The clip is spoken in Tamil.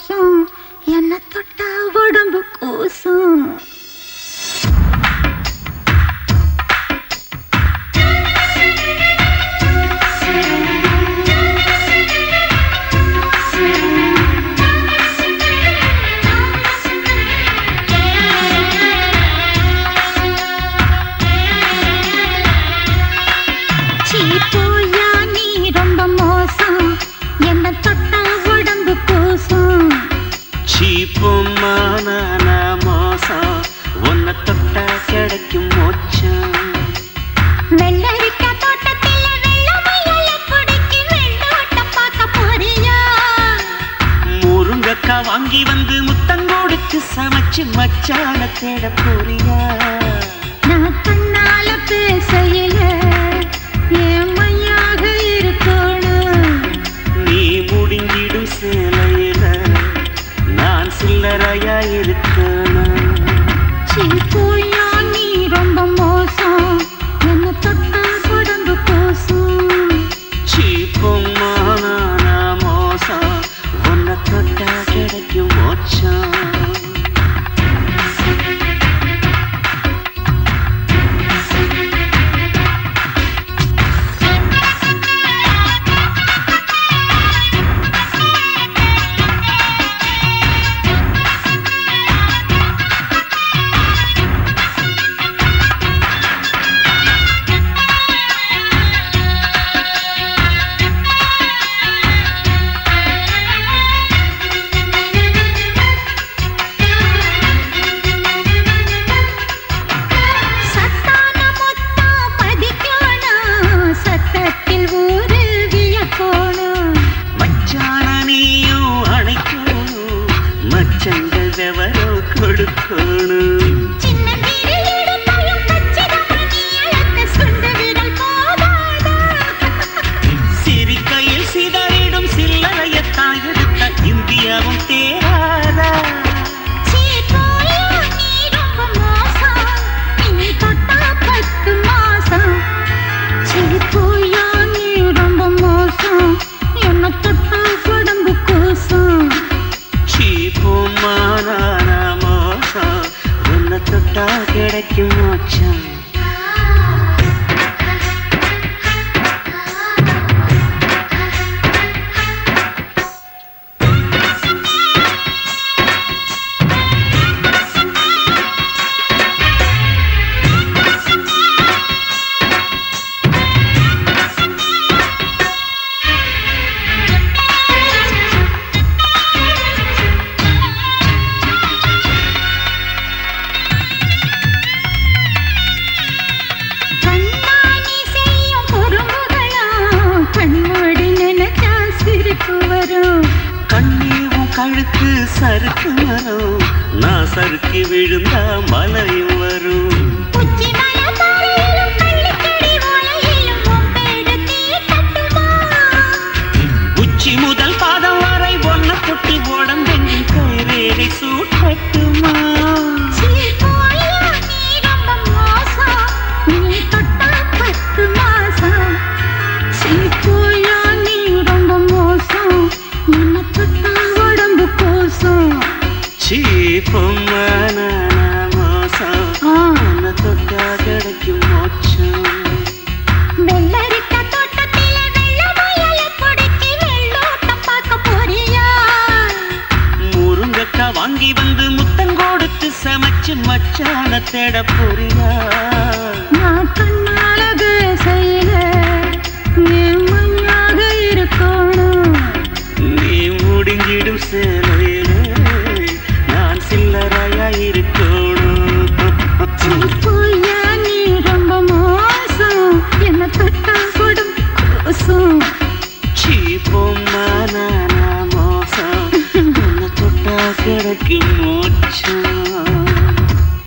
కోసం ఎన్న కోసం. చీపు கிடைக்கும் மோச்சம் வெள்ளரிக்காய் வாங்கி வந்து முத்தம் கொடுத்து சமைச்சு மச்சான தேட போறியா? நான் கண்ணால பேசையில ஏமையாக இருக்கணும். நீ முடிஞ்சிடும் சேலையில நான் சில்லறையா இருக்கேன். अच्छा കിടക്കും മോക്ഷം. சறுக்கு மரம் நான் சறுக்கி விழுந்தா மலையும் வாங்கி வந்து முத்தம் கொடுத்து சமைச்சு மச்சான தேட போறியா? நான் தன்னாலக செய்யல. மண்ணாக இருக்கணும். நீ முடிஞ்சிடும் சேலையில நான் சில்லறையா இருக்கணும். என்ன தொட்டா கொடும். சீ பொம்மானா Good. you.